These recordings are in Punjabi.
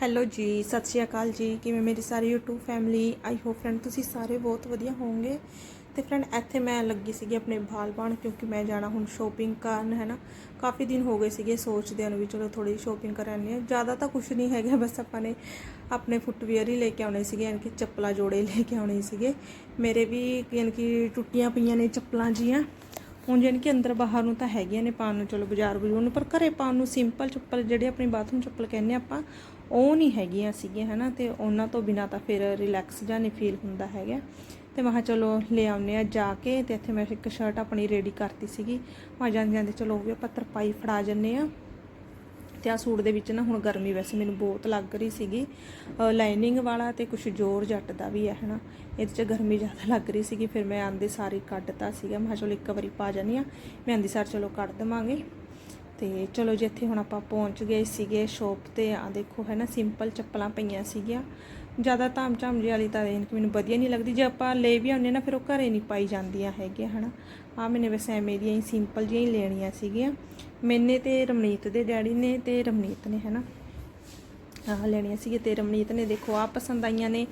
ਹੈਲੋ ਜੀ, ਸਤਿ ਸ਼੍ਰੀ ਅਕਾਲ ਜੀ। ਕਿਵੇਂ ਮੇਰੀ ਸਾਰੀ YouTube family I hope friend ਤੁਸੀਂ ਸਾਰੇ ਬਹੁਤ ਵਧੀਆ ਹੋਵੋਗੇ। ਤੇ ਫਰੈਂਡ ਇੱਥੇ ਮੈਂ ਲੱਗੀ ਸੀਗੀ ਆਪਣੇ ਵਾਲ ਪਾਉਣ ਕਿਉਂਕਿ ਮੈਂ ਜਾਣਾ ਹੁਣ ਸ਼ੋਪਿੰਗ ਕਰਨ ਹੈ ਨਾ ਕਾਫੀ ਦਿਨ ਹੋ ਗਏ ਸੀਗੇ ਸੋਚਦੇ ਹਨ ਵੀ ਚਲੋ ਥੋੜੀ ਸ਼ੋਪਿੰਗ ਕਰ ਹਾਂ। ਜ਼ਿਆਦਾ ਤਾਂ ਕੁਝ ਨਹੀਂ ਹੈਗਾ, ਬਸ ਆਪਾਂ ਨੇ ਆਪਣੇ ਫੁੱਟਵੇਅਰ ਹੀ ਲੈ ਕੇ ਆਉਣੇ ਸੀਗੇ, ਯਾਨੀ ਕਿ ਚੱਪਲਾਂ ਜੋੜੇ ਲੈ ਕੇ ਆਉਣੇ ਸੀਗੇ। ਮੇਰੇ ਵੀ ਯਾਨੀ ਕਿ ਟੁੱਟੀਆਂ ਪਈਆਂ ਨੇ ਚੱਪਲਾਂ ਜੀਆਂ। ਹੁਣ ਜਾਣੀ ਕਿ ਅੰਦਰ ਬਾਹਰ ਨੂੰ ਤਾਂ ਹੈਗੀਆਂ ਨੇ ਪਾਉਣ ਨੂੰ, ਚਲੋ ਬਾਜ਼ਾਰ ਬਜ਼ੂਰ ਨੂੰ, ਪਰ ਘਰੇ ਪਾਉਣ ਨੂੰ ਸਿੰਪਲ ਚੱਪਲ ਜਿਹੜੇ ਆਪਣੀ ਬਾਥਰੂਮ ਚੱਪਲ ਕਹਿੰਦੇ ਆਪਾਂ, ਉਹ ਨਹੀਂ ਹੈਗੀਆਂ ਸੀਗੀਆਂ, ਹਨਾ? ਤੇ ਉਹਨਾਂ ਤੋਂ ਬਿਨਾ ਤਾਂ ਫਿਰ ਰਿਲੈਕਸ ਜਾਂ ਨਹੀਂ ਫੀਲ ਹੁੰਦਾ ਹੈਗਾ। ਤੇ ਮੈਂ ਕਿਹਾ ਚਲੋ ਲੈ ਆਉਨੇ ਆ ਜਾ ਕੇ, ਤੇ ਇੱਥੇ ਮੈਂ ਇੱਕ ਸ਼ਰਟ ਆਪਣੀ ਰੈਡੀ ਕਰਤੀ ਸੀਗੀ। ਮੈਂ ਜਾਂਦੇ ਜਾਂਦੇ ਚਲੋ ਉਹ ਵੀ ਆਪਾਂ ਤਰਪਾਈ ਫੜਾ ਜੰਨੇ ਆ ਤੇ ਆ ਸੂਟ ਦੇ ਵਿੱਚ ਨਾ, ਹੁਣ ਗਰਮੀ ਵੈਸੇ ਮੈਨੂੰ ਬਹੁਤ ਲੱਗ ਰਹੀ ਸੀਗੀ। ਲਾਈਨਿੰਗ ਵਾਲਾ ਤੇ ਕੁਝ ਜ਼ੋਰ ਜੱਟ ਦਾ ਵੀ ਹੈ, ਹਨਾ। ਇਹਦੇ 'ਚ ਗਰਮੀ ਜ਼ਿਆਦਾ ਲੱਗ ਰਹੀ ਸੀਗੀ, ਫਿਰ ਮੈਂ ਆਂਦੇ ਸਾਰੀ ਕੱਢਤਾ ਸੀਗਾ। ਮੈਂ ਕਿਹਾ ਚਲੋ ਇੱਕ ਵਾਰੀ ਪਾ ਜਾਨੀ ਆ ਮੈਂ ਆਂਦੀ ਸਾਰ ਚਲੋ ਕੱਢ ਦਵਾਂਗੇ। ਤੇ ਚਲੋ ਜੀ, ਇੱਥੇ ਹੁਣ ਆਪਾਂ ਪਹੁੰਚ ਗਏ ਸੀਗੇ ਸ਼ੋਪ ਤੇ। ਆ ਦੇਖੋ, ਹੈ ਨਾ ਸਿੰਪਲ ਚੱਪਲਾਂ ਪਈਆਂ ਸੀਗੀਆਂ। ਜ਼ਿਆਦਾ ਧਾਮ ਝਾਮ ਜਿਹੀ ਵਾਲੀ ਤਾਂ ਯਾਨੀ ਮੈਨੂੰ ਵਧੀਆ ਨਹੀਂ ਲੱਗਦੀ। ਜੇ ਆਪਾਂ ਲੈ ਵੀ ਆਉਂਦੇ ਨਾ, ਫਿਰ ਉਹ ਘਰੇ ਨਹੀਂ ਪਾਈ ਜਾਂਦੀਆਂ ਹੈਗੀਆਂ, ਹਨਾ। ਆ ਮੈਨੇ ਵੈਸੇ ਐਵੇਂ ਦੀਆਂ ਹੀ ਸਿੰਪਲ ਜਿਹੀਆਂ ਹੀ ਲੈਣੀਆਂ ਸੀਗੀਆਂ। ਮੈਨੇ ਤੇ ਰਮਨੀਤ ਦੇ ਡੈਡੀ ਨੇ ਤੇ ਰਮਨੀਤ ਨੇ, ਹੈਨਾ? ਆਹ ਲੈਣੀਆਂ ਸੀਗੀਆਂ ਤੇ ਰਮਨੀਤ ਨੇ, ਦੇਖੋ ਆ ਪਸੰਦ ਆਈਆਂ ਨੇ।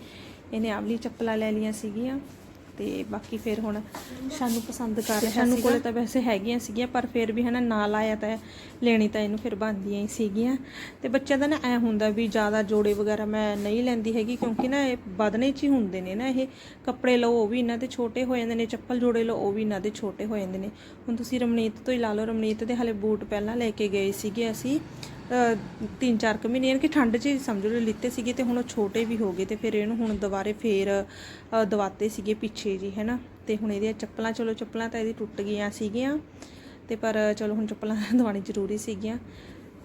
ਇਹਨੇ ਆਵਲੀ ਚੱਪਲਾਂ ਲੈ ਲਈਆਂ ਸੀਗੀਆਂ। ਤੇ ਬਾਕੀ ਫਿਰ ਹੁਣ ਸਾਨੂੰ ਪਸੰਦ ਕਰ ਰਿਹਾ ਸਾਨੂੰ ਕੋਲੇ ਤਾਂ ਵੈਸੇ ਹੈਗੀਆਂ ਸੀਗੀਆਂ ਪਰ ਫਿਰ ਵੀ ਹਨਾ ਨਾਲ ਆਇਆ ਤਾਂ ਲੈਣੀ ਤਾਂ ਇਹਨੂੰ ਫਿਰ ਬੰਦੀਆਂ ਹੀ ਸੀਗੀਆਂ। ਤੇ ਬੱਚਿਆਂ ਦਾ ਨਾ ਐ ਹੁੰਦਾ ਵੀ ਜ਼ਿਆਦਾ ਜੋੜੇ ਵਗੈਰਾ ਮੈਂ ਨਹੀਂ ਲੈਂਦੀ ਹੈਗੀ ਕਿਉਂਕਿ ਨਾ ਇਹ ਬਦਨੇ ਚ ਹੀ ਹੁੰਦੇ ਨੇ ਨਾ ਇਹ। ਕੱਪੜੇ ਲਓ ਉਹ ਵੀ ਇਹਨਾਂ ਦੇ ਛੋਟੇ ਹੋ ਜਾਂਦੇ ਨੇ ਚੱਪਲ ਜੋੜੇ ਲਓ ਉਹ ਵੀ ਇਹਨਾਂ ਦੇ ਛੋਟੇ ਹੋ ਜਾਂਦੇ ਨੇ। ਹੁਣ ਤੁਸੀਂ ਰਮਨੀਤ ਤੋਂ ਹੀ ਲਾ ਲਓ ਰਮਨੀਤ ਦੇ ਹਲੇ ਬੂਟ ਪਹਿਲਾਂ ਲੈ ਕੇ ਗਏ ਸੀਗੇ ਅਸੀਂ। ਅ, ਤਿੰਨ ਚਾਰ ਕੁ ਮਹੀਨੇ ਯਾਨੀ ਕਿ ਠੰਡ 'ਚ ਹੀ ਸਮਝ ਲਓ ਲਿੱਤੇ ਸੀਗੇ ਤੇ ਹੁਣ ਉਹ ਛੋਟੇ ਵੀ ਹੋ ਗਏ ਤੇ ਫਿਰ ਇਹਨੂੰ ਹੁਣ ਦੁਬਾਰੇ ਫੇਰ ਦਵਾਤੇ ਸੀਗੇ ਪਿੱਛੇ ਜੀ ਹੈਨਾ? ਤੇ ਹੁਣ ਇਹਦੀਆਂ ਚੱਪਲਾਂ ਚਲੋ ਚੱਪਲਾਂ ਤਾਂ ਇਹਦੀ ਟੁੱਟ ਗਈਆਂ ਸੀਗੀਆਂ ਤੇ ਪਰ ਚਲੋ ਹੁਣ ਚੱਪਲਾਂ ਦਵਾਣੀ ਜ਼ਰੂਰੀ ਸੀਗੀਆਂ।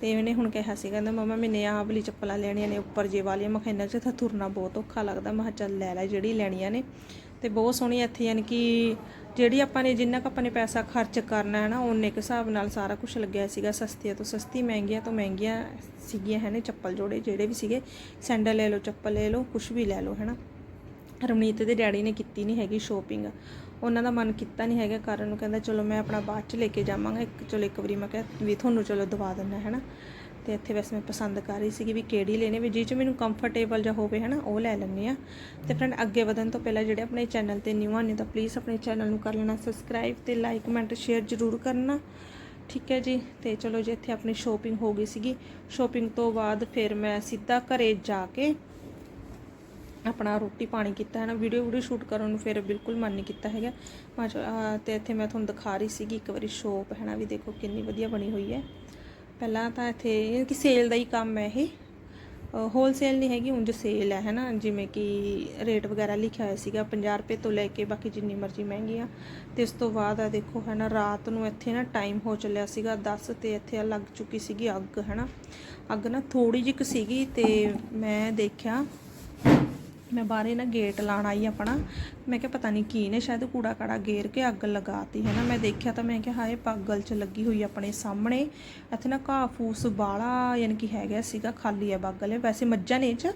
ਤੇ ਇਹਨੇ ਹੁਣ ਕਿਹਾ ਸੀ ਕਹਿੰਦਾ ਮਮਾ ਮੈਨੇ ਆਹ ਵਾਲੀ ਚੱਪਲਾਂ ਲੈਣੀਆਂ ਨੇ ਉੱਪਰ ਜੇ ਵਾਲੀਆਂ। ਮੈਂ ਕਿਹਾ ਇਹਨਾਂ 'ਚ ਤਾਂ ਤੁਰਨਾ ਬਹੁਤ ਔਖਾ ਲੱਗਦਾ। ਮੈਂ ਕਿਹਾ ਚੱਲ ਲੈ ਲੈ ਜਿਹੜੀ ਲੈਣੀਆਂ ਨੇ। ਤੇ ਬਹੁਤ ਸੋਹਣੀ ਇੱਥੇ ਯਾਨੀ ਕਿ ਜਿਹੜੀ ਆਪਾਂ ਨੇ ਜਿੰਨਾ ਕੁ ਆਪਾਂ ਨੇ ਪੈਸਾ ਖਰਚ ਕਰਨਾ ਹੈ ਨਾ ਉਹਨੇ ਕੁ ਹਿਸਾਬ ਨਾਲ ਸਾਰਾ ਕੁਝ ਲੱਗਿਆ ਸੀਗਾ ਸਸਤੀਆਂ ਤੋਂ ਸਸਤੀ, ਮਹਿੰਗੀਆਂ ਤੋਂ ਮਹਿੰਗੀਆਂ ਸੀਗੀਆਂ, ਹੈ ਨੇ, ਚੱਪਲ ਜੋੜੇ ਜਿਹੜੇ ਵੀ ਸੀਗੇ, ਸੈਂਡਲ ਲੈ ਲਓ, ਚੱਪਲ ਲੈ ਲਓ ਕੁਝ ਵੀ ਲੈ ਲਓ, ਹੈ ਨਾ। ਰਮਨੀਤ ਦੇ ਡੈਡੀ ਨੇ ਕੀਤੀ ਨਹੀਂ ਹੈਗੀ ਸ਼ੋਪਿੰਗ ਉਹਨਾਂ ਦਾ ਮਨ ਕੀਤਾ ਨਹੀਂ ਹੈਗਾ, ਕਾਰਨ ਉਹ ਕਹਿੰਦਾ, ਚਲੋ ਮੈਂ ਆਪਣਾ ਬਾਅਦ ਚ ਲੈ ਕੇ ਜਾਵਾਂਗਾ, ਇੱਕ, ਚਲੋ ਇੱਕ ਵਾਰੀ ਮੈਂ ਕਿਹਾ ਵੀ ਤੁਹਾਨੂੰ ਚਲੋ ਦਵਾ ਦਿੰਦਾ, ਹੈ ਨਾ। ਤੇ ਇੱਥੇ ਵੈਸੇ ਮੈਂ ਪਸੰਦ ਕਰ ਰਹੀ ਸੀਗੀ ਵੀ ਕਿਹੜੀ ਲੈਣੀ ਵੀ ਜਿਹ ਚ ਮੈਨੂੰ ਕੰਫਰਟੇਬਲ ਜਾਂ ਹੋਵੇ ਹੈ ਨਾ ਉਹ ਲੈ ਲੈਂਦੇ ਆ ਤੇ ਫਰੈਂਡ ਅੱਗੇ ਵਧਣ ਤੋਂ ਪਹਿਲਾਂ ਜਿਹੜੇ ਆਪਣੇ ਚੈਨਲ ਤੇ ਨਿਊ ਆਨੇ ਤਾਂ ਪਲੀਜ਼ ਆਪਣੇ ਚੈਨਲ ਨੂੰ ਕਰ ਲੈਣਾ ਸਬਸਕ੍ਰਾਈਬ ਤੇ ਲਾਈਕ ਕਮੈਂਟ ਸ਼ੇਅਰ ਜ਼ਰੂਰ ਕਰਨਾ। ਠੀਕ ਹੈ ਜੀ? ਤੇ ਚਲੋ ਜੀ, ਇੱਥੇ ਆਪਣੀ ਸ਼ੋਪਿੰਗ ਹੋ ਗਈ ਸੀਗੀ। ਸ਼ੋਪਿੰਗ ਤੋਂ ਬਾਅਦ ਫਿਰ ਮੈਂ ਸਿੱਧਾ ਘਰੇ ਜਾ ਕੇ ਆਪਣਾ ਰੋਟੀ ਪਾਣੀ ਕੀਤਾ ਹੈ ਨਾ ਵੀਡੀਓ ਵੀਡੀਓ ਸ਼ੂਟ ਕਰਨ ਨੂੰ ਫਿਰ ਬਿਲਕੁਲ ਮਨ ਨਹੀਂ ਕੀਤਾ ਹੈਗਾ। ਮੈਂ ਚਲ- ਆਹ ਤੇ ਇੱਥੇ ਮੈਂ ਤੁਹਾਨੂੰ ਦਿਖਾ ਰਹੀ ਸੀਗੀ ਇੱਕ ਵਾਰੀ ਸ਼ੋਪ ਹੈ ਨਾ ਵੀ ਦੇਖੋ ਕਿੰਨੀ ਵਧੀਆ ਬਣੀ ਹੋਈ ਹੈ। ਪਹਿਲਾਂ ਤਾਂ ਇੱਥੇ ਕਿ ਸੇਲ ਦਾ ਹੀ ਕੰਮ ਹੈ ਇਹ। ਹੋਲਸੇਲ ਨਹੀਂ ਹੈਗੀ, ਉਂਝ ਸੇਲ ਹੈ, ਹੈਨਾ? ਜਿਵੇਂ ਕਿ ਰੇਟ ਵਗੈਰਾ ਲਿਖਿਆ ਹੋਇਆ ਸੀਗਾ 50 ਰੁਪਏ ਤੋਂ ਲੈ ਕੇ ਬਾਕੀ ਜਿੰਨੀ ਮਰਜ਼ੀ ਮਹਿੰਗੀ ਆ ਤੇ ਇਸ ਤੋਂ ਬਾਅਦ ਆ ਦੇਖੋ ਹੈ ਨਾ ਰਾਤ ਨੂੰ ਇੱਥੇ ਨਾ ਟਾਈਮ ਹੋ ਚੱਲਿਆ ਸੀਗਾ 10 ਤੇ ਇੱਥੇ ਲੱਗ ਚੁੱਕੀ ਸੀਗੀ ਅੱਗ ਹੈ ਨਾ ਅੱਗ ਨਾ ਥੋੜੀ ਜਿਹੀ ਕੁ ਸੀਗੀ ਤੇ ਮੈਂ ਦੇਖਿਆ ਮੈਂ ਬਾਹਰੇ ਨਾ ਗੇਟ ਲਾਣ ਆਈ ਆਪਣਾ। ਮੈਂ ਕਿਹਾ ਪਤਾ ਨਹੀਂ ਕੀ ਨੇ, ਸ਼ਾਇਦ ਕੂੜਾ ਕਾੜਾ ਗੇਰ ਕੇ ਅੱਗ ਲਗਾਤੀ ਹੈ ਨਾ। ਮੈਂ ਦੇਖਿਆ ਤਾਂ ਮੈਂ ਕਿਹਾ ਹਾਏ, ਪਾਗਲ ਚ ਲੱਗੀ ਹੋਈ ਆਪਣੇ ਸਾਹਮਣੇ। ਇੱਥੇ ਨਾ ਘਾਹ ਫੂਸ ਬਾਲਾ ਯਾਨੀ ਕਿ ਹੈਗਾ ਸੀਗਾ, ਖਾਲੀ ਹੈ ਬਾਗਲ। ਵੈਸੇ ਮੱਝਾਂ ਨੇ ਇਹ ਚ।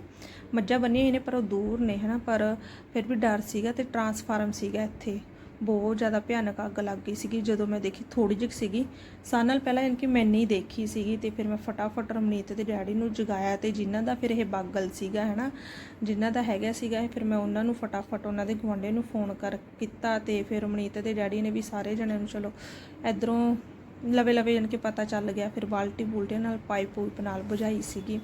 ਮੱਝਾਂ ਬੰਨੀਆਂ ਹੋਈਆਂ ਨੇ, ਪਰ ਉਹ ਦੂਰ ਨੇ ਹੈ ਨਾ। ਪਰ ਫਿਰ ਵੀ ਡਰ ਸੀਗਾ ਤੇ ਟਰਾਂਸਫਾਰਮ ਸੀਗਾ ਇੱਥੇ। ਬਹੁਤ ਜ਼ਿਆਦਾ ਭਿਆਨਕ ਅੱਗ ਲੱਗ ਗਈ ਸੀਗੀ, ਜਦੋਂ ਮੈਂ ਦੇਖੀ ਥੋੜੀ ਜਿਹੀ ਸੀਗੀ। ਸਾਲ ਨਾਲ ਪਹਿਲਾਂ ਯਾਨੀ ਕਿ ਮੈਂ ਨਹੀਂ ਦੇਖੀ ਸੀਗੀ ਤੇ ਫਿਰ ਮੈਂ ਫਟਾਫਟ ਰਮਨੀਤ ਦੇ ਡੈਡੀ ਨੂੰ ਜਗਾਇਆ ਤੇ ਜਿਨ੍ਹਾਂ ਦਾ ਫਿਰ ਇਹ ਬਾਗਲ ਸੀਗਾ, ਹੈਨਾ, ਜਿਨ੍ਹਾਂ ਦਾ ਹੈਗਾ ਸੀਗਾ ਫਿਰ ਮੈਂ ਉਹਨਾਂ ਨੂੰ ਫਟਾਫਟ ਉਹਨਾਂ ਦੇ ਗੁਆਂਢੀ ਨੂੰ ਫੋਨ ਕਰ ਕੀਤਾ ਤੇ ਫਿਰ ਰਮਨੀਤ ਦੇ ਡੈਡੀ ਨੇ ਵੀ ਸਾਰੇ ਜਣਿਆਂ ਨੂੰ, ਚਲੋ, ਇਧਰੋਂ ਲਵੇ ਲਵੇ ਜਾਣੀ ਕਿ ਪਤਾ ਚੱਲ ਗਿਆ, ਫਿਰ ਬਾਲਟੀ ਬੁਲਟੇ ਨਾਲ ਪਾਈਪ ਪੂਈਪ ਨਾਲ ਬੁਝਾਈ ਸੀਗੀ।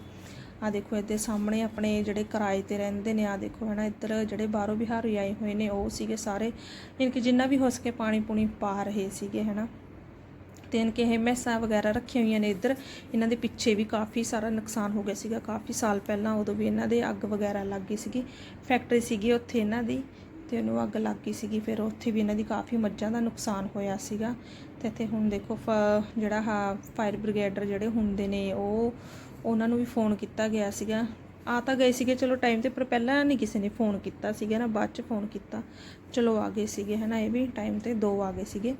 ਆ ਦੇਖੋ ਇੱਥੇ ਸਾਹਮਣੇ ਆਪਣੇ ਜਿਹੜੇ ਕਿਰਾਏ ਤੇ ਰਹਿੰਦੇ ਨੇ ਆ ਦੇਖੋ ਹਨਾ, ਇੱਧਰ ਜਿਹੜੇ ਬਾਹਰੋਂ ਬਿਹਾਰੀ ਆਏ ਹੋਏ ਨੇ, ਉਹ ਸੀਗੇ ਸਾਰੇ, ਯਾਨੀ ਕਿ ਜਿੰਨਾ ਵੀ ਹੋ ਸਕੇ ਪਾਣੀ ਪੂਣੀ ਪਾ ਰਹੇ ਸੀਗੇ, ਹਨਾ। ਤੇ ਕਿ ਇਹ ਮੈਸਾਂ ਵਗੈਰਾ ਰੱਖੀਆਂ ਹੋਈਆਂ ਨੇ ਇੱਧਰ, ਇਹਨਾਂ ਦੇ ਪਿੱਛੇ ਵੀ ਕਾਫੀ ਸਾਰਾ ਨੁਕਸਾਨ ਹੋ ਗਿਆ ਸੀਗਾ, ਕਾਫੀ ਸਾਲ ਪਹਿਲਾਂ ਉਦੋਂ ਵੀ ਇਹਨਾਂ ਦੇ ਅੱਗ ਵਗੈਰਾ ਲੱਗ ਗਈ ਸੀਗੀ, ਫੈਕਟਰੀ ਸੀਗੀ ਉੱਥੇ ਇਹਨਾਂ ਦੀ, ਤੇ ਉਹਨੂੰ ਅੱਗ ਲੱਗ ਗਈ ਸੀਗੀ, ਫਿਰ ਉੱਥੇ ਵੀ ਇਹਨਾਂ ਦੀ ਕਾਫੀ ਮੱਝਾਂ ਦਾ ਨੁਕਸਾਨ ਹੋਇਆ ਸੀਗਾ। ਤੇ ਇੱਥੇ ਹੁਣ ਦੇਖੋ ਫ- ਜਿਹੜਾ ਹਾ ਫਾਇਰ ਬ੍ਰਿਗੇਡਰ ਜਿਹੜੇ ਹੁੰਦੇ ਨੇ, ਉਹ ਉਹਨਾਂ ਨੂੰ ਵੀ ਫੋਨ ਕੀਤਾ ਗਿਆ ਸੀਗਾ। ਆ ਤਾਂ ਗਏ ਸੀਗੇ, ਚਲੋ ਟਾਈਮ ਤੇ, ਪਰ ਪਹਿਲਾਂ ਨਹੀਂ ਕਿਸੇ ਨੇ ਫੋਨ ਕੀਤਾ ਸੀਗਾ ਨਾ, ਬਾਅਦ ਚ ਫੋਨ ਕੀਤਾ। ਚਲੋ ਆ ਗਏ ਸੀਗੇ, ਹਨਾ, ਇਹ ਵੀ ਟਾਈਮ ਤੇ ਦੋ ਆ ਗਏ ਸੀਗੇ।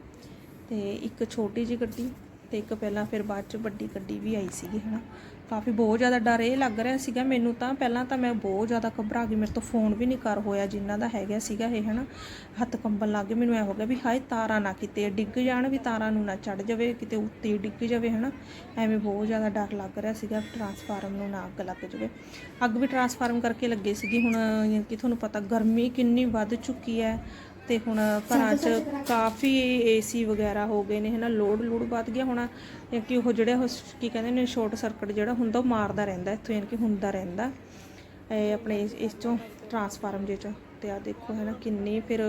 ਤੇ ਇੱਕ ਛੋਟੀ ਜਿਹੀ ਗੱਡੀ ਤੇ ਇੱਕ ਪਹਿਲਾਂ, ਫਿਰ ਬਾਅਦ ਚ ਵੱਡੀ ਗੱਡੀ ਵੀ ਆਈ ਸੀਗੀ, ਹਨਾ। ਕਾਫੀ ਬਹੁਤ ਜ਼ਿਆਦਾ ਡਰ ਇਹ ਲੱਗ ਰਿਹਾ ਸੀਗਾ। ਮੈਨੂੰ ਤਾਂ ਪਹਿਲਾਂ ਤਾਂ ਮੈਂ ਬਹੁਤ ਜ਼ਿਆਦਾ ਘਬਰਾ ਗਈ। ਮੇਰੇ ਤੋਂ ਫੋਨ ਵੀ ਨਹੀਂ ਕਰ ਹੋਇਆ ਜਿਨ੍ਹਾਂ ਦਾ ਹੈਗਾ ਸੀਗਾ ਇਹ, ਹਨਾ। ਹੱਥ ਕੰਬਣ ਲੱਗ ਗਏ। ਮੈਨੂੰ ਐ ਹੋ ਗਿਆ ਵੀ ਹਾਏ, ਤਾਰਾਂ ਨਾ ਕਿਤੇ ਡਿੱਗ ਜਾਣ ਵੀ ਤਾਰਾਂ ਨੂੰ ਨਾ ਚੜ ਜਾਵੇ, ਕਿਤੇ ਉੱਤੇ ਡਿੱਗ ਜਾਵੇ, ਹਨਾ। ਐਵੇਂ ਬਹੁਤ ਜ਼ਿਆਦਾ ਡਰ ਲੱਗ ਰਿਹਾ ਸੀਗਾ ਟਰਾਂਸਫਾਰਮ ਨੂੰ ਨਾ ਅੱਗ ਲੱਗ ਜਾਵੇ। ਅੱਗ ਵੀ ਟਰਾਂਸਫਾਰਮ ਕਰਕੇ ਲੱਗੇ ਸੀਗੀ। ਹੁਣ ਕਿ ਤੁਹਾਨੂੰ ਪਤਾ ਗਰਮੀ ਕਿੰਨੀ ਵੱਧ ਚੁੱਕੀ ਹੈ। ਤੇ ਹੁਣ ਘਰਾਂ 'ਚ ਕਾਫੀ ਏਸੀ ਵਗੈਰਾ ਹੋ ਗਏ ਨੇ ਹਨਾ ਲੋਡ ਲੋਡ ਵੱਧ ਗਿਆ ਹੁਣ ਕਿਉਂਕਿ ਉਹ ਜਿਹੜੇ ਉਹ ਕੀ ਕਹਿੰਦੇ ਨੇ ਸ਼ਾਰਟ ਸਰਕਟ ਜਿਹੜਾ ਹੁੰਦਾ ਉਹ ਮਾਰਦਾ ਰਹਿੰਦਾ ਇੱਥੋਂ ਯਾਨੀ ਕਿ ਹੁੰਦਾ ਰਹਿੰਦਾ। ਇਹ ਆਪਣੇ ਇਸ- ਚੋਂ ਟਰਾਂਸਫਾਰਮ ਜੇ ਚੋਂ ਤੇ ਆ ਦੇਖੋ ਹੈ ਨਾ ਕਿੰਨੀ ਫਿਰ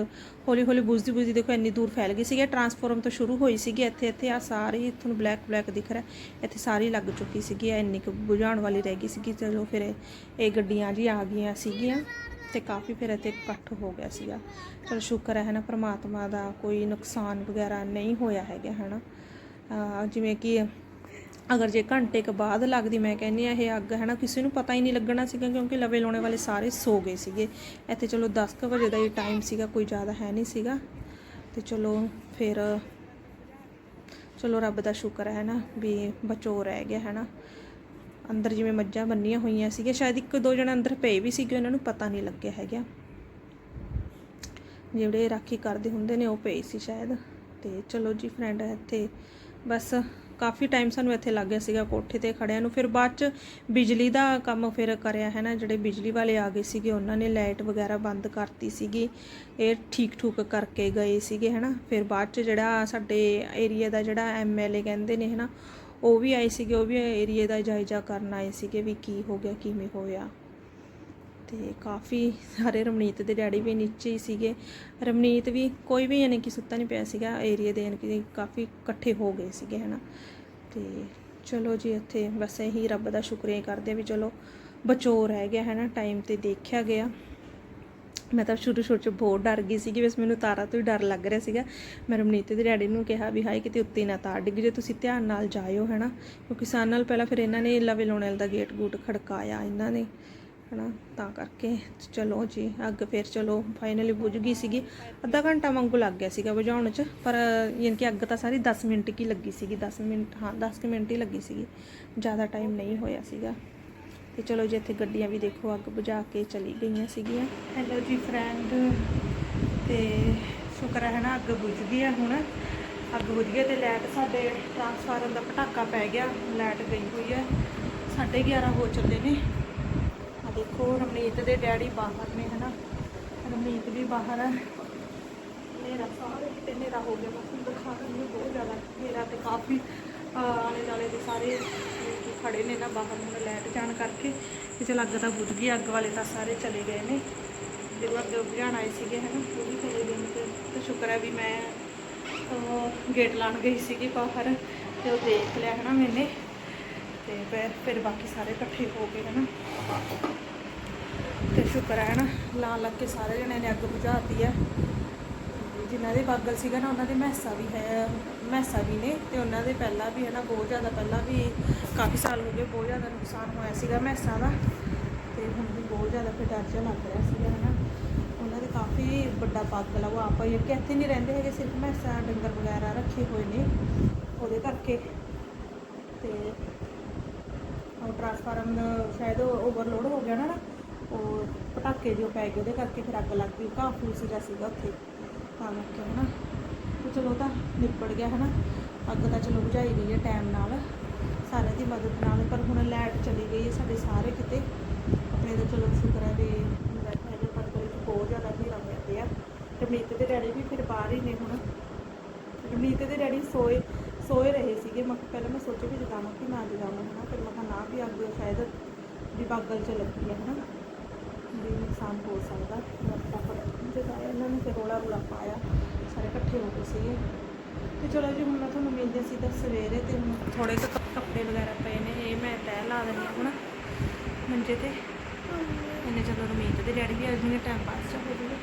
ਹੌਲੀ ਹੌਲੀ ਬੁਝਦੀ ਬੁਝਦੀ ਦੇਖੋ ਇੰਨੀ ਦੂਰ ਫੈਲ ਗਈ ਸੀਗੀ ਟਰਾਂਸਫਾਰਮ ਤੋਂ ਸ਼ੁਰੂ ਹੋਈ ਸੀਗੀ ਇੱਥੇ ਇੱਥੇ ਆ ਸਾਰੀ ਤੁਹਾਨੂੰ ਬਲੈਕ ਬਲੈਕ ਦਿਖ ਰਿਹਾ ਇੱਥੇ ਸਾਰੀ ਲੱਗ ਚੁੱਕੀ ਸੀਗੀ ਇੰਨੀ ਕੁ ਬੁਝਾਉਣ ਵਾਲੀ ਰਹਿ ਗਈ ਸੀਗੀ ਚਲੋ ਫਿਰ ਇਹ ਗੱਡੀਆਂ ਜੀ ਆ ਗਈਆਂ ਸੀਗੀਆਂ। ਤੇ ਕਾਫੀ ਫਿਰ ਇੱਥੇ ਇਕੱਠ ਹੋ ਗਿਆ ਸੀਗਾ। ਚਲੋ ਸ਼ੁਕਰ ਹੈ ਨਾ ਪ੍ਰਮਾਤਮਾ ਦਾ ਕੋਈ ਨੁਕਸਾਨ ਵਗੈਰਾ ਨਹੀਂ ਹੋਇਆ ਹੈਗਾ, ਹਨਾ। ਅਹ ਜਿਵੇਂ ਕਿ ਅਗਰ ਜੇ ਘੰਟੇ ਕੁ ਬਾਅਦ ਲੱਗਦੀ, ਮੈਂ ਕਹਿੰਨੀ ਆ ਇਹ ਅੱਗ ਹੈ ਨਾ ਕਿਸੇ ਨੂੰ ਪਤਾ ਹੀ ਨਹੀਂ ਲੱਗਣਾ ਸੀਗਾ ਕਿਉਂਕਿ ਲਵੇ ਲਾਉਣੇ ਵਾਲੇ ਸਾਰੇ ਸੋ ਗਏ ਸੀਗੇ। ਇੱਥੇ ਚਲੋ 10 ਕੁ ਵਜੇ ਦਾ ਹੀ ਟਾਈਮ ਸੀਗਾ, ਕੋਈ ਜ਼ਿਆਦਾ ਹੈ ਨਹੀਂ ਸੀਗਾ। ਤੇ ਚਲੋ ਫਿਰ ਚਲੋ ਰੱਬ ਦਾ ਸ਼ੁਕਰ ਹੈ ਨਾ ਵੀ ਬਚੋ ਰਹਿ ਗਿਆ ਹੈ ਨਾ ਅੰਦਰ ਜਿਵੇਂ ਮੱਝਾਂ ਬੰਨੀਆਂ ਹੋਈਆਂ ਸੀਗੀਆਂ, ਸ਼ਾਇਦ ਇੱਕ ਦੋ ਜਣੇ ਅੰਦਰ ਪਏ ਵੀ ਸੀਗੇ, ਉਹਨਾਂ ਨੂੰ ਪਤਾ ਨਹੀਂ ਲੱਗਿਆ ਹੈਗਾ। ਜਿਹੜੇ ਰਾਖੀ ਕਰਦੇ ਹੁੰਦੇ ਨੇ, ਉਹ ਪਏ ਸੀ ਸ਼ਾਇਦ। ਤੇ ਚਲੋ ਜੀ ਫਰੈਂਡ ਇੱਥੇ ਬਸ ਕਾਫੀ ਟਾਈਮ ਸਾਨੂੰ ਇੱਥੇ ਲੱਗ ਗਿਆ ਸੀਗਾ ਕੋਠੇ ਤੇ ਖੜਿਆਂ ਨੂੰ। ਫਿਰ ਬਾਅਦ ਚ ਬਿਜਲੀ ਦਾ ਕੰਮ ਫਿਰ ਕਰਿਆ ਹੈ ਨਾ, ਜਿਹੜੇ ਬਿਜਲੀ ਵਾਲੇ ਆ ਗਏ ਸੀਗੇ, ਉਹਨਾਂ ਨੇ ਲਾਈਟ ਵਗੈਰਾ ਬੰਦ ਕਰਤੀ ਸੀਗੀ। ਇਹ ਠੀਕ ਠੂਕ ਕਰਕੇ ਗਏ ਸੀਗੇ, ਹੈ ਨਾ। ਫਿਰ ਬਾਅਦ ਚ ਜਿਹੜਾ ਸਾਡੇ ਏਰੀਆ ਦਾ ਜਿਹੜਾ ਐਮਐਲਏ ਕਹਿੰਦੇ ਨੇ, ਹੈ ਨਾ ਉਹ ਵੀ ਆਏ ਸੀਗੇ, ਉਹ ਵੀ ਏਰੀਏ ਦਾ ਜਾਇਜ਼ਾ ਕਰਨ ਆਏ ਸੀਗੇ ਵੀ ਕੀ ਹੋ ਗਿਆ, ਕਿਵੇਂ ਹੋਇਆ। ਤੇ ਕਾਫੀ ਸਾਰੇ ਰਮਨੀਤ ਦੇ ਡੈਡੀ ਵੀ ਨੀਚੇ ਹੀ ਸੀਗੇ। ਰਮਨੀਤ ਵੀ ਕੋਈ ਵੀ ਯਾਨੀ ਕਿ ਸੁੱਤਾ ਨਹੀਂ ਪਿਆ ਸੀਗਾ ਏਰੀਏ ਦੇ ਯਾਨੀ ਕਿ ਕਾਫੀ ਇਕੱਠੇ ਹੋ ਗਏ ਸੀਗੇ ਹਨਾ ਤੇ ਚਲੋ ਜੀ, ਇੱਥੇ ਬਸ ਇਹੀ ਰੱਬ ਦਾ ਸ਼ੁਕਰੀਆ ਕਰਦੇ ਵੀ ਚਲੋ ਬਚੋ ਰਹਿ ਗਿਆ, ਹੈ ਨਾ। ਟਾਈਮ ਤੇ ਦੇਖਿਆ ਗਿਆ। ਮੈਂ ਤਾਂ ਸ਼ੁਰੂ ਸ਼ੁਰੂ ਚ ਬਹੁਤ ਡਰ ਗਈ ਸੀਗੀ, ਬਸ ਮੈਨੂੰ ਤਾਰਾ ਤੋਂ ਹੀ ਡਰ ਲੱਗ ਰਿਹਾ ਸੀਗਾ। ਮੈਂ ਰਮਨੀਤ ਦੇ ਡੈਡੀ ਨੂੰ ਕਿਹਾ ਵੀ, ਹਾਏ, ਕਿਤੇ ਉੱਤੇ ਨਾ ਤਾਰ ਡਿੱਗ ਜੇ, ਤੁਸੀਂ ਧਿਆਨ ਨਾਲ ਜਾਇਓ, ਹੈਨਾ? ਕਿਉਂਕਿ ਸਾਨ ਨਾਲ ਪਹਿਲਾਂ ਫਿਰ ਇਹਨਾਂ ਨੇ ਲਵੇ ਲਾਉਣ ਦਾ ਗੇਟ ਗੂਟ ਖੜਕਾਇਆ ਇਹਨਾਂ ਨੇ, ਹਨਾ? ਤਾਂ ਕਰਕੇ ਚਲੋ ਜੀ, ਅੱਗ ਫਿਰ ਚਲੋ ਫਾਈਨਲੀ ਬੁਝ ਗਈ ਸੀਗੀ। ਅੱਧਾ ਘੰਟਾ ਵਾਂਗੂ ਲੱਗ ਗਿਆ ਸੀਗਾ ਬੁਝਾਉਣ 'ਚ, ਪਰ ਯਾਨੀ ਕਿ ਅੱਗ ਤਾਂ ਸਾਰੀ 10 ਮਿੰਟ ਕੀ ਲੱਗੀ ਸੀਗੀ 10 ਮਿੰਟ, ਹਾਂ 10 ਕੁ ਮਿੰਟ ਹੀ ਲੱਗੀ ਸੀਗੀ। ਜ਼ਿਆਦਾ ਟਾਈਮ ਨਹੀਂ ਹੋਇਆ ਸੀਗਾ। ਤੇ ਚਲੋ ਜੀ ਇੱਥੇ ਗੱਡੀਆਂ ਵੀ ਦੇਖੋ ਅੱਗ ਬੁਝਾ ਕੇ ਚਲੀ ਗਈਆਂ ਸੀਗੀਆਂ। ਹੈਲੋ ਜੀ ਫਰੈਂਡ ਤੇ ਸ਼ੁਕਰ ਹੈ ਨਾ ਅੱਗ ਬੁਝ ਗਈ ਆ ਹੁਣ। ਅੱਗ ਬੁਝ ਗਈ ਤੇ ਲਾਈਟ ਸਾਡੇ ਟਰਾਂਸਫਾਰਮਰ ਦਾ ਪਟਾਕਾ ਪੈ ਗਿਆ। ਲਾਈਟ ਗਈ ਹੋਈ ਹੈ। 11:30 ਹੋ ਚੱਲੇ ਨੇ। ਆ ਦੇਖੋ, ਰਮਨੀਤ ਦੇ ਡੈਡੀ ਬਾਹਰ ਨੇ, ਹਨਾ? ਰਮਨੀਤ ਵੀ ਬਾਹਰ ਹੈ। ਹਨੇਰਾ ਸਾਰੇ ਕਿਤੇ ਹਨੇਰਾ ਹੋ ਗਿਆ। ਬਸ ਦਿਖਾ ਰਹੀ ਬਹੁਤ ਜ਼ਿਆਦਾ ਹਨੇਰਾ ਤੇ ਕਾਫੀ ਆਲੇ ਦੁਆਲੇ ਦੇ ਸਾਰੇ ਖੜੇ ਨੇ ਨਾ ਬਾਹਰ ਹੁਣ ਲਾਈਟ ਜਾਣ ਕਰਕੇ ਕਿ ਚਲ ਅੱਗ ਤਾਂ ਬੁਝ ਗਈ, ਅੱਗ ਵਾਲੇ ਤਾਂ ਸਾਰੇ ਚਲੇ ਗਏ ਨੇ। ਜਦੋਂ ਅੱਗ ਬੁਝਾਉਣ ਆਏ ਸੀਗੇ, ਹਨਾ, ਉਹ ਵੀ ਚਲੇ ਗਏ ਨੇ। ਤੇ ਸ਼ੁਕਰ ਹੈ ਵੀ ਮੈਂ ਗੇਟ ਲਾਣ ਗਈ ਸੀਗੀ ਬਾਹਰ ਤੇ ਉਹ ਦੇਖ ਲਿਆ, ਹਨਾ, ਮੈਨੇ। ਤੇ ਫਿਰ ਫਿਰ ਬਾਕੀ ਸਾਰੇ ਇਕੱਠੇ ਹੋ ਗਏ, ਹਨਾ। ਤੇ ਸ਼ੁਕਰ ਹੈ ਨਾ ਲਾ ਲੱਗ ਕੇ ਸਾਰੇ ਜਣੇ ਨੇ ਅੱਗ ਬੁਝਾਤੀ ਹੈ। ਜਿਨ੍ਹਾਂ ਦੇ ਬਾਗਲ ਸੀਗਾ ਨਾ, ਉਹਨਾਂ ਦੇ ਮੈਸਾ ਵੀ ਹੈ, ਮੈਸਾ ਵੀ ਨੇ ਤੇ ਉਹਨਾਂ ਦੇ ਪਹਿਲਾਂ ਵੀ ਹੈ ਨਾ, ਬਹੁਤ ਜ਼ਿਆਦਾ ਪਹਿਲਾਂ ਵੀ ਕਾਫੀ ਸਾਲ ਹੋ ਗਏ, ਬਹੁਤ ਜ਼ਿਆਦਾ ਨੁਕਸਾਨ ਹੋਇਆ ਸੀਗਾ ਮੈਸਾ ਦਾ ਤੇ ਹੁਣ ਵੀ ਬਹੁਤ ਜ਼ਿਆਦਾ ਫਿਰ ਡਰ ਜਿਹਾ ਲੱਗ ਰਿਹਾ ਸੀਗਾ, ਹੈ ਨਾ। ਉਹਨਾਂ ਦੇ ਕਾਫੀ ਵੱਡਾ ਬਾਗਲ ਆ, ਉਹ ਆਪਾਂ ਇਹ ਕਿ ਇੱਥੇ ਨਹੀਂ ਰਹਿੰਦੇ ਹੈਗੇ, ਸਿਰਫ ਮੈਸਾ, ਡੰਗਰ ਵਗੈਰਾ ਰੱਖੇ ਹੋਏ ਨੇ ਉਹਦੇ ਕਰਕੇ ਤੇ ਉਹ ਟਰਾਂਸਫਾਰਮ ਸ਼ਾਇਦ ਓਵਰਲੋਡ ਹੋ ਗਿਆ ਨਾ ਉਹ ਪਟਾਕੇ ਜੋ ਪੈ ਗਏ ਉਹਦੇ ਕਰਕੇ ਫਿਰ ਅੱਗ ਲੱਗ ਗਈ ਕਾਫੀ ਫੂਸ ਜਿਹਾ ਸੀਗਾ ਉੱਥੇ। ਤਾਂ ਕਰਕੇ ਹਨਾ ਤੇ ਚਲੋ ਤਾਂ ਨਿਪੜ ਗਿਆ ਹਨਾ ਅੱਗ ਤਾਂ ਚਲੋ ਬੁਝਾਈ ਗਈ ਹੈ ਟਾਈਮ ਨਾਲ। ਸਾਰਿਆਂ ਦੀ ਮਦਦ ਨਾਲ, ਪਰ ਹੁਣ ਲਾਈਟ ਚਲੀ ਗਈ ਹੈ ਸਾਡੇ ਸਾਰੇ ਕਿਤੇ। ਆਪਣੇ ਤਾਂ ਚਲੋ ਸ਼ੁਕਰ ਹੈ ਵੀ ਬੈਠਾ ਹੈ ਪਰ ਕੋਲ ਬਹੁਤ ਜ਼ਿਆਦਾ ਹਨੇਰਾ ਹੋਇਆ ਪਿਆ। ਰਮਨੀਤ ਦੇ ਡੈਡੀ ਵੀ ਫਿਰ ਬਾਹਰ ਹੀ ਨੇ ਹੁਣ। ਰਮਨੀਤ ਦੇ ਡੈਡੀ ਸੋਏ ਸੋਏ ਰਹੇ ਸੀਗੇ। ਮੈਂ ਪਹਿਲਾਂ ਮੈਂ ਸੋਚਿਆ ਵੀ ਜਗਾਵਾਂ ਕਿ ਨਾ ਜਗਾਵਾਂ, ਹਨਾ। ਫਿਰ ਮੈਂ ਕਿਹਾ ਨਾ ਵੀ ਅੱਗ ਸ਼ਾਇਦ ਵੀ ਬਾਗਲ ਚ ਲੱਗੀ ਹੈ, ਹਨਾ ਵੀ ਨੁਕਸਾਨ ਹੋ ਸਕਦਾ ਮੈਂ ਫਟਾਫਟ ਜਗਾਇਆ ਇਹਨਾਂ ਨੇ ਫਿਰ ਰੋਲਾ ਰੋਲਾ ਪਾਇਆ। ਸਾਰੇ ਇਕੱਠੇ ਹੋ ਗਏ ਸੀਗੇ। ਤੇ ਚਲੋ ਜੀ, ਹੁਣ ਮੈਂ ਤੁਹਾਨੂੰ ਮਿਲਦੀ ਸੀ ਤਾਂ ਸਵੇਰੇ ਤੇ ਹੁਣ ਥੋੜੇ ਕੁ ਕੱਪੜੇ ਵਗੈਰਾ ਪਏ ਨੇ। ਇਹ ਮੈਂ ਤੈਅ ਲਾ ਦਿੰਦੀ ਹਾਂ ਹੁਣ ਮੰਜੇ ਤੇ। ਇਹਨੇ ਚਲੋ ਰਮੀਤ ਦੇ ਡੈਡੀ ਵੀ ਆ ਜਾਣਗੇ ਟਾਈਮ ਪਾਸ ਚ ਹੋ ਜੂਗਾ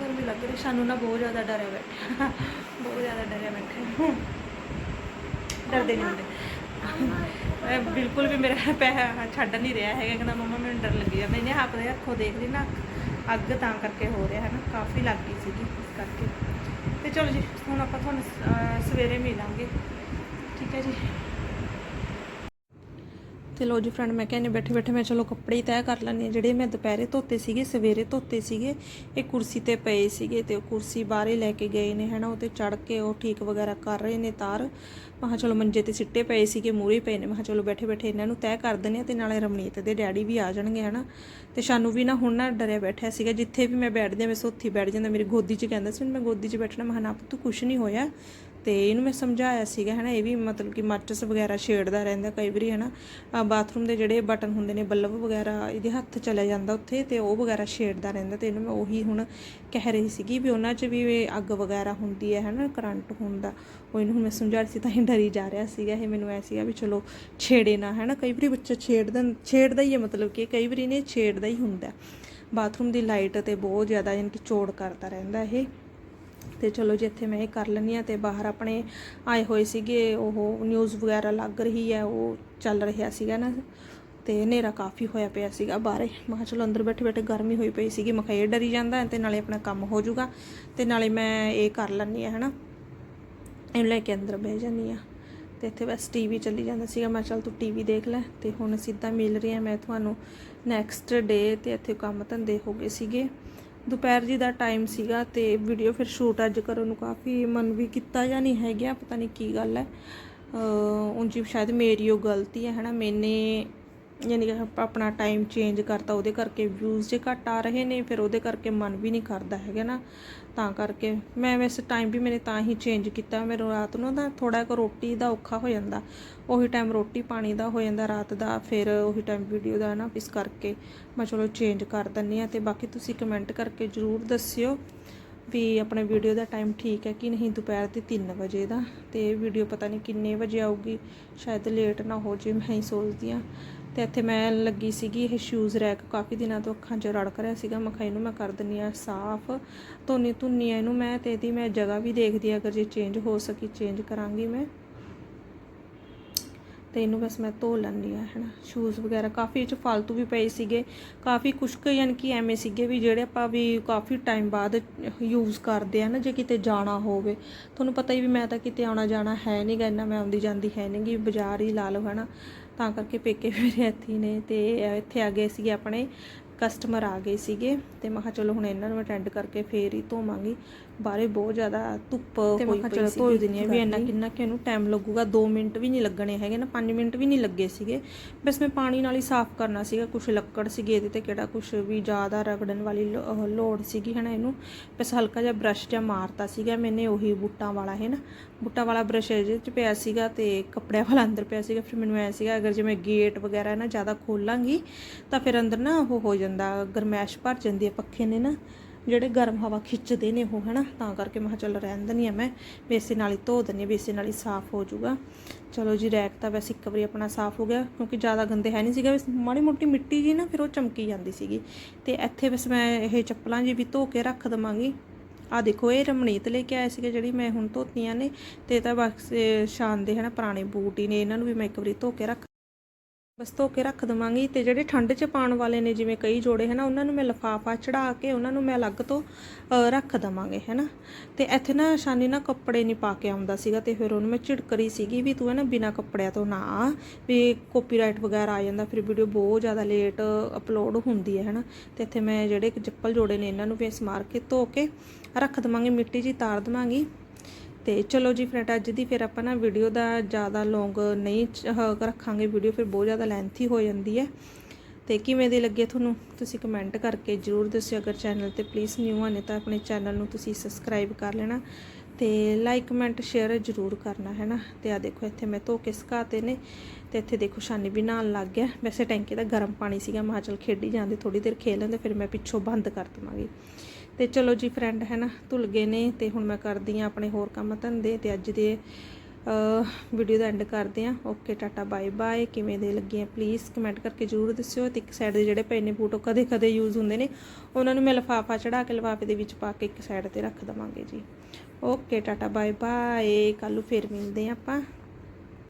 ਗਰਮੀ ਲੱਗ ਰਹੀ, ਸਾਨੂੰ ਨਾ ਬਹੁਤ ਜ਼ਿਆਦਾ ਡਰਿਆ ਬੈਠਾ। ਬਹੁਤ ਜ਼ਿਆਦਾ ਡਰਿਆ ਬੈਠਾ। ਡਰਦੇ ਨਹੀਂ ਹੁੰਦੇ। ਬਿਲਕੁਲ ਵੀ ਮੇਰਾ ਪੈਸਾ ਛੱਡ ਨਹੀਂ ਰਿਹਾ ਹੈਗਾ ਕਹਿੰਦਾ ਮੰਮਾ ਮੈਨੂੰ ਡਰ ਲੱਗੀ ਜਾਂਦਾ ਇਹਨੇ ਹੱਥ ਦੇ ਅੱਖੋਂ ਦੇਖ ਲਈ ਨਾ, ਅੱਗ ਤਾਂ ਕਰਕੇ ਹੋ ਰਿਹਾ ਹੈ ਨਾ ਕਾਫੀ ਲੱਗ ਗਈ ਸੀਗੀ ਇਸ ਕਰਕੇ। ਤੇ ਚਲੋ ਜੀ, ਹੁਣ ਆਪਾਂ ਤੁਹਾਨੂੰ ਸਵੇਰੇ ਮਿਲਾਂਗੇ। ਠੀਕ ਹੈ ਜੀ। ਤੇ ਲੋ ਜੀ ਫਰੈਂਡ ਮੈਂ ਕਹਿੰਨੇ ਬੈਠੇ ਬੈਠੇ ਮੈਂ ਚਲੋ ਕੱਪੜੇ ਹੀ ਤੈਅ ਕਰ ਲੈਂਦੀ ਹਾਂ। ਜਿਹੜੇ ਮੈਂ ਦੁਪਹਿਰੇ ਧੋਤੇ ਸੀਗੇ, ਸਵੇਰੇ ਧੋਤੇ ਸੀਗੇ, ਇਹ ਕੁਰਸੀ ਤੇ ਪਏ ਸੀਗੇ ਤੇ ਉਹ ਕੁਰਸੀ ਬਾਹਰੇ ਲੈ ਕੇ ਗਏ ਨੇ, ਹਨਾ, ਉਹ ਤੇ ਚੜ ਕੇ ਉਹ ਠੀਕ ਵਗੈਰਾ ਕਰ ਰਹੇ ਨੇ ਤਾਰ। ਮੈਂ ਚਲੋ ਮੰਜੇ ਤੇ ਸਿੱਟੇ ਪਏ ਸੀਗੇ ਮੂਰੇ ਪਏ ਨੇ, ਮੈਂ ਚਲੋ ਬੈਠੇ ਬੈਠੇ ਇਹਨਾਂ ਨੂੰ ਤੈਅ ਕਰ ਦਿੰਦੇ ਆ ਤੇ ਨਾਲੇ ਰਮਨੀਤ ਦੇ ਡੈਡੀ ਵੀ ਆ ਜਾਣਗੇ, ਹਨਾ। ਤੇ ਸਾਨੂੰ ਵੀ ਨਾ ਹੁਣ ਨਾ ਡਰਿਆ ਬੈਠਿਆ ਸੀਗਾ, ਜਿੱਥੇ ਵੀ ਮੈਂ ਬੈਠਦੀ ਆ ਮੈਂ ਸੋਥੀ ਬੈਠ ਜਾਂਦਾ, ਮੇਰੀ ਗੋਦੀ 'ਚ ਕਹਿੰਦਾ ਸੀ ਹੁਣ ਮੈਂ ਗੋਦੀ 'ਚ ਬੈਠਣਾ, ਮੈਂ ਕਿਹਾ ਨਾ ਤੂੰ ਕੁਛ ਨਹੀਂ ਹੋਇਆ। ਤੇ ਇਹਨੂੰ ਮੈਂ ਸਮਝਾਇਆ ਸੀਗਾ, ਹਨਾ, ਇਹ ਵੀ ਮਤਲਬ ਕਿ ਮਾਚਸ ਵਗੈਰਾ ਛੇੜਦਾ ਰਹਿੰਦਾ ਕਈ ਵਾਰੀ, ਹਨਾ। ਆਹ ਬਾਥਰੂਮ ਦੇ ਜਿਹੜੇ ਬਟਨ ਹੁੰਦੇ ਨੇ ਬੱਲਬ ਵਗੈਰਾ, ਇਹਦੇ ਹੱਥ ਚਲੇ ਜਾਂਦਾ ਉੱਥੇ ਤੇ ਉਹ ਵਗੈਰਾ ਛੇੜਦਾ ਰਹਿੰਦਾ ਤੇ ਇਹਨੂੰ ਮੈਂ ਉਹੀ ਹੁਣ ਕਹਿ ਰਹੀ ਸੀਗੀ ਵੀ ਉਹਨਾਂ 'ਚ ਵੀ ਅੱਗ ਵਗੈਰਾ ਹੁੰਦੀ ਹੈ, ਹਨਾ, ਕਰੰਟ ਹੁੰਦਾ ਉਹ ਇਹਨੂੰ ਮੈਂ ਸਮਝਾ ਸੀ ਤਾਂ ਹੀ ਡਰੀ ਜਾ ਰਿਹਾ ਸੀਗਾ। ਇਹ ਮੈਨੂੰ ਐ ਸੀਗਾ ਵੀ ਚਲੋ ਛੇੜੇ ਨਾ, ਹਨਾ। ਕਈ ਵਾਰੀ ਬੱਚਾ ਛੇੜਦਾ ਛੇੜਦਾ ਹੀ ਹੈ, ਮਤਲਬ ਕਿ ਕਈ ਵਾਰੀ ਨੇ ਛੇੜਦਾ ਹੀ ਹੁੰਦਾ। ਬਾਥਰੂਮ ਦੀ ਲਾਈਟ ਤੇ ਬਹੁਤ ਜ਼ਿਆਦਾ ਯਾਨੀ ਕਿ ਚੋੜ ਕਰਦਾ ਰਹਿੰਦਾ ਇਹ। ਤੇ ਚਲੋ ਜੀ ਇੱਥੇ ਮੈਂ ਇਹ ਕਰ ਲੈਂਦੀ ਆ ਤੇ ਬਾਹਰ ਆਪਣੇ ਆਏ ਹੋਏ ਸੀਗੇ, ਉਹ ਨਿਊਜ਼ ਵਗੈਰਾ ਲੱਗ ਰਹੀ ਹੈ, ਉਹ ਚੱਲ ਰਿਹਾ ਸੀਗਾ ਨਾ ਤੇ ਹਨੇਰਾ ਕਾਫੀ ਹੋਇਆ ਪਿਆ ਸੀਗਾ ਬਾਹਰੇ। ਮੈਂ ਚਲੋ ਅੰਦਰ ਬੈਠੇ ਬੈਠੇ ਗਰਮੀ ਹੋਈ ਪਈ ਸੀਗੀ, ਮੈਂ ਇਹ ਡਰੀ ਜਾਂਦਾ ਤੇ ਨਾਲੇ ਆਪਣਾ ਕੰਮ ਹੋ ਜਾਊਗਾ ਤੇ ਨਾਲੇ ਮੈਂ ਇਹ ਕਰ ਲੈਂਦੀ ਆ ਹਨਾ। ਇਹਨੂੰ ਲੈ ਕੇ ਅੰਦਰ ਬਹਿ ਜਾਂਦੀ ਆ ਤੇ ਇੱਥੇ ਬਸ ਟੀਵੀ ਚੱਲੀ ਜਾਂਦਾ ਸੀਗਾ, ਮੈਂ ਕਿਹਾ ਚੱਲ ਤੂੰ ਟੀਵੀ ਦੇਖ ਲੈ ਤੇ ਹੁਣ ਸਿੱਧਾ ਮਿਲ ਰਹੀ ਆ ਮੈਂ ਤੁਹਾਨੂੰ ਨੈਕਸਟ ਡੇ ਤੇ ਇੱਥੇ ਕੰਮ ਧੰਦੇ ਹੋ ਗਏ ਸੀਗੇ। ਦੁਪਹਿਰ ਜੀ ਦਾ ਟਾਈਮ ਸੀਗਾ ਤੇ ਵੀਡੀਓ ਫਿਰ ਸ਼ੂਟ ਅੱਜ ਕਰਨ ਨੂੰ ਕਾਫੀ ਮਨ ਵੀ ਕੀਤਾ ਜਾਂ ਨਹੀਂ ਹੈਗਾ, ਪਤਾ ਨਹੀਂ ਕੀ ਗੱਲ ਹੈ। ਉਂਝ ਸ਼ਾਇਦ ਮੇਰੀ ਉਹ ਗਲਤੀ ਹੈ, ਹਨਾ? ਮੈਨੇ ਯਾਨੀ ਕਿ ਆਪ- ਆਪਣਾ ਟਾਈਮ ਚੇਂਜ ਕਰਤਾ, ਉਹਦੇ ਕਰਕੇ ਵਿਊਜ਼ ਜੇ ਘੱਟ ਆ ਰਹੇ ਨੇ, ਫਿਰ ਉਹਦੇ ਕਰਕੇ ਮਨ ਵੀ ਨਹੀਂ ਕਰਦਾ ਹੈਗਾ ਨਾ। ਤਾਂ ਕਰਕੇ ਮੈਂ ਵੈਸੇ ਟਾਈਮ ਵੀ ਮੈਨੇ ਤਾਂ ਹੀ ਚੇਂਜ ਕੀਤਾ। ਮੇਰੇ ਰਾਤ ਨੂੰ ਤਾਂ ਥੋੜਾ ਕੁ ਰੋਟੀ ਦਾ ਔਖਾ ਹੋ ਜਾਂਦਾ। ਉਹੀ ਟਾਈਮ ਰੋਟੀ ਪਾਣੀ ਦਾ ਹੋ ਜਾਂਦਾ ਰਾਤ ਦਾ, ਫਿਰ ਉਹੀ ਟਾਈਮ ਵੀਡੀਓ ਦਾ ਨਾ, ਇਸ ਕਰਕੇ ਮੈਂ ਚਲੋ ਚੇਂਜ ਕਰ ਦਿੰਨੀ ਆ ਤੇ ਬਾਕੀ ਤੁਸੀਂ ਕਮੈਂਟ ਕਰਕੇ ਜਰੂਰ ਦੱਸਿਓ। ਵੀ ਆਪਣੇ ਵੀਡੀਓ ਦਾ ਟਾਈਮ ਠੀਕ ਹੈ ਕਿ ਨਹੀਂ? ਦੁਪਹਿਰ ਦੇ 3 ਵਜੇ ਦਾ। ਤੇ ਵੀਡੀਓ ਪਤਾ ਨਹੀਂ ਕਿੰਨੇ ਵਜੇ ਆਊਗੀ। ਸ਼ਾਇਦ ਲੇਟ ਨਾ ਹੋ ਜੇ, ਮੈਂ ਹੀ ਸੋਚਦੀ ਆ ਤੇ ਇੱਥੇ ਮੈਂ ਲੱਗੀ ਸੀਗੀ, ਇਹ ਸ਼ੂਜ਼ ਰੈਕ ਕਾਫੀ ਦਿਨਾਂ ਤੋਂ ਅੱਖਾਂ 'ਚ ਰੜਕ ਰਿਹਾ ਸੀਗਾ। ਮੈਂ ਕਿਹਾ ਇਹਨੂੰ ਮੈਂ ਕਰ ਦਿੰਨੀ ਆ ਸਾਫ਼। ਧੋਨੀ ਧੁੰਨੀ ਆ ਇਹਨੂੰ ਮੈਂ, ਤੇ ਇਹਦੀ ਮੈਂ ਜਗ੍ਹਾ ਵੀ ਦੇਖਦੀ ਆ ਅਗਰ ਜੇ ਚੇਂਜ ਹੋ ਸਕੀ ਚੇਂਜ ਕਰਾਂਗੀ ਮੈਂ। ਤੇ ਇਹਨੂੰ ਬਸ ਮੈਂ ਧੋ ਲੈਂਦੀ ਆ ਹਨਾ। ਸ਼ੂਜ਼ ਵਗੈਰਾ ਕਾਫੀ ਇਹ ਚ ਫालतू ਵੀ ਪਏ ਸੀਗੇ। ਕਾਫੀ ਕੁਛ ਕੁ ਯਾਨੀ ਕਿ ਐਵੇਂ ਸੀਗੇ ਵੀ ਜਿਹੜੇ ਆਪਾਂ ਵੀ ਕਾਫੀ ਟਾਈਮ ਬਾਅਦ ਯੂਜ਼ ਕਰਦੇ ਆ ਨਾ, ਜੇ ਕਿਤੇ ਜਾਣਾ ਹੋਵੇ। ਤੁਹਾਨੂੰ ਪਤਾ ਹੀ ਵੀ ਮੈਂ ਤਾਂ ਕਿਤੇ ਆਉਣਾ ਜਾਣਾ ਹੈ ਨਹੀਂਗਾ ਇੰਨਾ ਮੈਂ ਆਉਂਦੀ ਜਾਂਦੀ ਹੈ ਨਹੀਂਗੀ ਬਾਜ਼ਾਰ ਹੀ ਲਾ ਲਓ, ਹਨਾ। ਤਾਂ ਕਰਕੇ ਪੇਕੇ ਮੇਰੇ ਇੱਥੇ ਨੇ ਤੇ ਇੱਥੇ ਆ ਗਏ ਸੀਗੇ ਆਪਣੇ ਕਸਟਮਰ ਆ ਗਏ ਸੀਗੇ। ਤੇ ਮੈਂ ਕਿਹਾ ਚਲੋ ਹੁਣ ਇਹਨਾਂ ਨੂੰ ਅਟੈਂਡ ਕਰਕੇ ਫੇਰ ਹੀ ਧੋਵਾਂਗੀ। ਬਾਹਰੇ ਬਹੁਤ ਜ਼ਿਆਦਾ ਧੁੱਪ ਹੋਈ ਪਈ ਸੀ ਧੋ ਦਿੰਦੀ ਹਾਂ ਵੀ ਇੰਨਾ ਕਿੰਨਾ ਕਿ ਇਹਨੂੰ ਟਾਈਮ ਲੱਗੂਗਾ 2 ਮਿੰਟ ਵੀ ਨਹੀਂ ਲੱਗਣੇ ਹੈਗੇ ਨਾ 5 ਮਿੰਟ ਵੀ ਨਹੀਂ ਲੱਗੇ ਸੀਗੇ। ਬਸ ਮੈਂ ਪਾਣੀ ਨਾਲ ਹੀ ਸਾਫ਼ ਕਰਨਾ ਸੀਗਾ ਕੁਝ ਲੱਕੜ ਸੀਗੀ ਇਹਦੇ ਤੇ ਕਿਹੜਾ ਕੁਝ ਵੀ ਜ਼ਿਆਦਾ ਰਗੜਨ ਵਾਲੀ ਲੋੜ ਸੀਗੀ ਹਨਾ ਇਹਨੂੰ। ਬਸ ਹਲਕਾ ਜਿਹਾ ਬ੍ਰਸ਼ ਜਿਹਾ ਮਾਰਤਾ ਸੀਗਾ ਮੈਨੇ ਉਹੀ ਬੂਟਾਂ ਵਾਲਾ ਹੈ ਨਾ ਬੂਟਾਂ ਵਾਲਾ ਬ੍ਰਸ਼ ਇਹਦੇ ਚ ਪਿਆ ਸੀਗਾ ਤੇ ਕੱਪੜਿਆਂ ਵਾਲਾ ਅੰਦਰ ਪਿਆ ਸੀਗਾ ਫਿਰ ਮੈਨੂੰ ਐ ਸੀਗਾ ਅਗਰ ਜੇ ਮੈਂ ਗੇਟ ਵਗੈਰਾ ਨਾ ਜ਼ਿਆਦਾ ਖੋਲਾਂਗੀ ਤਾਂ ਫਿਰ ਅੰਦਰ ਨਾ ਉਹ ਹੋ ਜਾਂਦਾ ਗਰਮੈਸ਼ ਭਰ ਜਾਂਦੀ ਹੈ ਪੱਖੇ ਨੇ ਨਾ। ਜਿਹੜੇ ਗਰਮ ਹਵਾ ਖਿੱਚਦੇ ਨੇ ਉਹ, ਹਨਾ? ਤਾਂ ਕਰਕੇ ਮੈਂ ਕਿਹਾ ਚੱਲ ਰਹਿਣ ਦਿੰਦੀ ਆ ਮੈਂ। ਬੇਸੇ ਨਾਲ ਹੀ ਧੋ ਦਿੰਦੀ ਹਾਂ ਬੇਸੇ ਨਾਲ ਹੀ ਸਾਫ਼ ਹੋ ਜਾਊਗਾ। ਚਲੋ ਜੀ ਰੈਕ ਤਾਂ ਵੈਸੇ ਇੱਕ ਵਾਰੀ ਆਪਣਾ ਸਾਫ਼ ਹੋ ਗਿਆ, ਕਿਉਂਕਿ ਜ਼ਿਆਦਾ ਗੰਦੇ ਹੈ ਨਹੀਂ ਸੀਗਾ। ਬਸ ਮਾੜੀ ਮੋਟੀ ਮਿੱਟੀ ਜੀ ਨਾ, ਫਿਰ ਉਹ ਚਮਕੀ ਜਾਂਦੀ ਸੀਗੀ। ਤੇ ਇੱਥੇ ਬਸ ਮੈਂ ਇਹ ਚੱਪਲਾਂ ਜੀ ਵੀ ਧੋ ਕੇ ਰੱਖ ਦਵਾਂਗੀ। ਆ ਦੇਖੋ, ਇਹ ਰਮਣੀਤ ਲੈ ਕੇ ਆਏ ਸੀਗੇ ਜਿਹੜੀ ਮੈਂ ਹੁਣ ਧੋਤੀਆਂ ਨੇ। ਤੇ ਤਾਂ ਬਸ, ਇਹ ਸ਼ਾਨ ਦੇ, ਹਨਾ, ਪੁਰਾਣੇ ਬੂਟ ਹੀ ਨੇ। ਇਹਨਾਂ ਨੂੰ ਵੀ ਮੈਂ ਇੱਕ ਵਾਰੀ ਧੋ ਕੇ ਰੱਖ ਬਸ ਧੋ ਕੇ ਰੱਖ ਦਵਾਂਗੀ ਤੇ ਜਿਹੜੇ ਠੰਡ 'ਚ ਪਾਉਣ ਵਾਲੇ ਨੇ ਜਿਵੇਂ ਕਈ ਜੋੜੇ ਹੈ ਨਾ ਉਹਨਾਂ ਨੂੰ ਮੈਂ ਲਫਾਫਾ ਚੜਾ ਕੇ ਉਹਨਾਂ ਨੂੰ ਮੈਂ ਅਲੱਗ ਤੋਂ ਰੱਖ ਦਵਾਂਗੇ ਹੈ ਨਾ ਤੇ ਇੱਥੇ ਨਾ ਸ਼ਾਨੀ ਨਾ ਕੱਪੜੇ ਨਹੀਂ ਪਾ ਕੇ ਆਉਂਦਾ ਸੀਗਾ ਤੇ ਫਿਰ ਉਹਨੂੰ ਮੈਂ ਝਿੜਕਰੀ ਸੀਗੀ ਵੀ ਤੂੰ ਹੈ ਨਾ ਬਿਨਾ ਕੱਪੜਿਆਂ ਤੋਂ ਨਾ ਆ, ਵੀ ਕਾਪੀਰਾਈਟ ਵਗੈਰਾ ਆ ਜਾਂਦਾ ਫਿਰ ਵੀਡੀਓ ਬਹੁਤ ਜ਼ਿਆਦਾ ਲੇਟ ਅਪਲੋਡ ਹੁੰਦੀ ਹੈ ਹੈ ਨਾ ਤੇ ਇੱਥੇ ਮੈਂ ਜਿਹੜੇ ਚੱਪਲ ਜੋੜੇ ਨੇ ਇਹਨਾਂ ਨੂੰ ਵੀ ਸਮਾਰ ਕੇ ਧੋ ਕੇ ਰੱਖ ਦਵਾਂਗੀ ਮਿੱਟੀ ਜੀ ਤਾਰ ਦਵਾਂਗੀ। ਤੇ ਚਲੋ ਜੀ ਫਰੈਂਡ ਅੱਜ ਦੀ ਫਿਰ ਆਪਾਂ ਨਾ ਵੀਡੀਓ ਦਾ ਜ਼ਿਆਦਾ ਲੌਂਗ ਨਹੀਂ ਰੱਖਾਂਗੇ ਵੀਡੀਓ ਫਿਰ ਬਹੁਤ ਜ਼ਿਆਦਾ ਲੈਂਥੀ ਹੋ ਜਾਂਦੀ ਹੈ। ਤੇ ਕਿਵੇਂ ਦੀ ਲੱਗੇ ਤੁਹਾਨੂੰ? ਤੁਸੀਂ ਕਮੈਂਟ ਕਰਕੇ ਜਰੂਰ ਦੱਸਿਓ। ਅਗਰ ਚੈਨਲ ਤੇ ਪਲੀਜ਼ ਨਿਊ ਆਨੇ ਤਾਂ ਆਪਣੇ ਚੈਨਲ ਨੂੰ ਤੁਸੀਂ ਸਬਸਕ੍ਰਾਈਬ ਕਰ ਲੈਣਾ ਤੇ ਲਾਈਕ ਕਮੈਂਟ ਸ਼ੇਅਰ ਜਰੂਰ ਕਰਨਾ ਹੈ ਨਾ ਤੇ ਆ ਦੇਖੋ, ਇੱਥੇ ਮੈਂ ਧੋ ਕੇ ਸੁਕਾਤੇ ਨੇ ਤੇ ਇੱਥੇ ਦੇਖੋ ਛਾਨੀ ਵੀ ਨਾਲ ਲੱਗ ਗਿਆ। ਵੈਸੇ ਟੈਂਕੀ ਦਾ ਗਰਮ ਪਾਣੀ ਸੀਗਾ ਮਾਚਲ ਖੇਡੀ ਜਾਂਦੇ ਥੋੜੀ ਦੇਰ ਖੇਲ ਲੈਂਦੇ, ਫਿਰ ਮੈਂ ਪਿੱਛੋਂ ਬੰਦ ਕਰ ਦਵਾਂਗੀ। ਤੇ ਚਲੋ ਜੀ ਫਰੈਂਡ ਹੈ ਨਾ ਧੁੱਲ ਗਏ ਨੇ ਤੇ ਹੁਣ ਮੈਂ ਕਰਦੀ ਆ ਆਪਣੇ ਹੋਰ ਕੰਮ ਧੰਦੇ ਤੇ ਅੱਜ ਦੇ ਵੀਡੀਓ ਦਾ ਐਂਡ ਕਰਦੇ ਆ ਓਕੇ ਟਾਟਾ ਬਾਏ ਬਾਏ ਕਿਵੇਂ ਦੇ ਲੱਗੇ ਆ? ਪਲੀਜ਼ ਕਮੈਂਟ ਕਰਕੇ ਜਰੂਰ ਦੱਸਿਓ। ਤੇ ਇੱਕ ਸਾਈਡ ਦੇ ਜਿਹੜੇ ਪਏ ਨੇ ਬੂਟ, ਉਹ ਕਦੇ ਕਦੇ ਯੂਜ਼ ਹੁੰਦੇ ਨੇ। ਉਹਨਾਂ ਨੂੰ ਮੈਂ ਲਫਾਫਾ ਚੜਾ ਕੇ ਲਫਾਫੇ ਦੇ ਵਿੱਚ ਪਾ ਕੇ ਇੱਕ ਸਾਈਡ ਤੇ ਰੱਖ ਦਵਾਂਗੇ ਜੀ। ਓਕੇ ਟਾਟਾ ਬਾਏ ਬਾਏ ਕੱਲ ਨੂੰ ਫੇਰ ਮਿਲਦੇ ਆ ਆਪਾਂ।